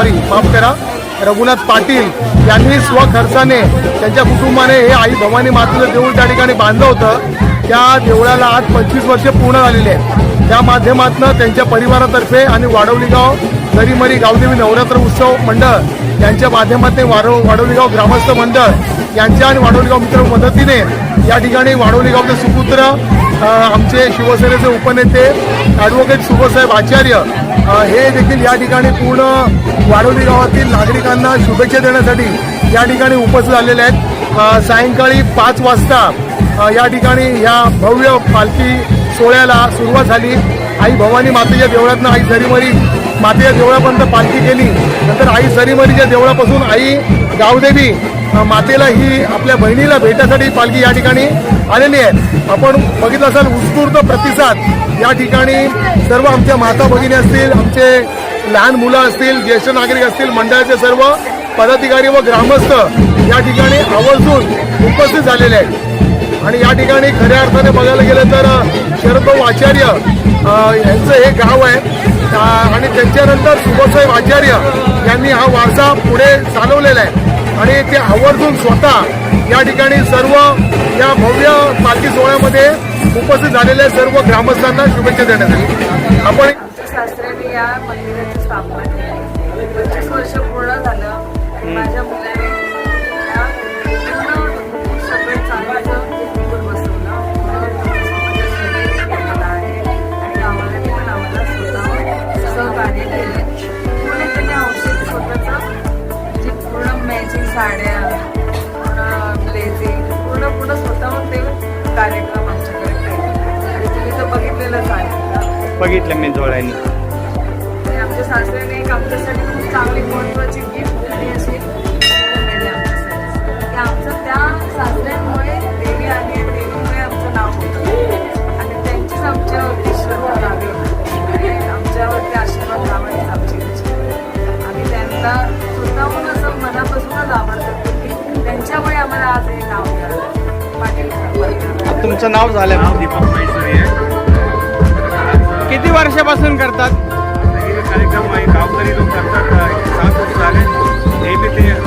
Sorry माफ करा. रघुनाथ पाटील यांनी स्वखर्चाने त्यांच्या कुटुंबाने हे आई भवानी मातेचं देऊळ त्या ठिकाणी बांधलं होतं. त्या देवळाला आज पंचवीस वर्ष पूर्ण झालेली आहेत. त्या माध्यमातून त्यांच्या परिवारातर्फे आणि वाडवलीगाव दरीमरी गावदेवी नवरात्र उत्सव मंडळ यांच्या माध्यमातून वाडव वाडवलीगाव ग्रामस्थ मंडळ यांच्या आणि वाडवलीगाव मित्र मदतीने या ठिकाणी वाडवलीगावचे सुपुत्र आमचे शिवसेनेचे उपनेते ॲडव्होकेट सुबोसाहेब आचार्य हे देखील या ठिकाणी पूर्ण वाडोली गावातील नागरिकांना शुभेच्छा देण्यासाठी या ठिकाणी उपस्थित झालेले आहेत. सायंकाळी पाच वाजता या ठिकाणी ह्या भव्य पालखी सोहळ्याला सुरुवात झाली. आई भवानी मातेच्या देवळातनं आई झरीमरी मातेच्या देवळापर्यंत पालखी केली. नंतर आई झरीमरीच्या देवळापासून आई गावदेवी मातेला ही आपल्या बहिणीला भेटासाठी पालखी या ठिकाणी आलेली आहे. आपण बघितलं असाल उत्स्फूर्त प्रतिसाद या ठिकाणी सर्व आमच्या माता भगिनी असतील आमचे लहान मुलं असतील ज्येष्ठ नागरिक असतील मंडळाचे सर्व पदाधिकारी व ग्रामस्थ या ठिकाणी आवर्जून उपस्थित झालेले आहेत. आणि या ठिकाणी खऱ्या अर्थाने बघायला गेलं तर शरदभाऊ आचार्य यांचं हे गाव आहे. आणि त्यांच्यानंतर सुभाषसाहेब आचार्य यांनी हा वारसा पुढे चालवलेला आहे. आणि ते आवर्जून स्वतः या ठिकाणी सर्व या भव्य पालखी सोहळ्यामध्ये उपस्थित झालेल्या सर्व ग्रामस्थांना शुभेच्छा देण्यात आली. आपण या मंदिराची स्थापना बघितलं मी डोळ्यांनी आणि आमच्या सासऱ्याने एक आमच्यासाठी खूप चांगली महत्वाची गिफ्ट आणि अशी आमचं त्या सासऱ्यांमुळे देवी आली आणि देवीमुळे आमचं नाव होतं. आणि त्यांचीच आमच्यावरती श्रद्धा लागली आणि आमच्यावरती आशीर्वाद लावायचा आमची. आम्ही त्यांना स्वतःहून असं मनापासूनच आभार करतो की त्यांच्यामुळे आम्हाला आज हे नाव मिळालं. पाटील परिवार. तुमचं नाव झालं नाव दीपक म्हैसूर आहे. किती वर्षापासून करतात? हे कार्यक्रम आहे गावकरी लोक करतात. सात वर्ष झाले. नेहमी ते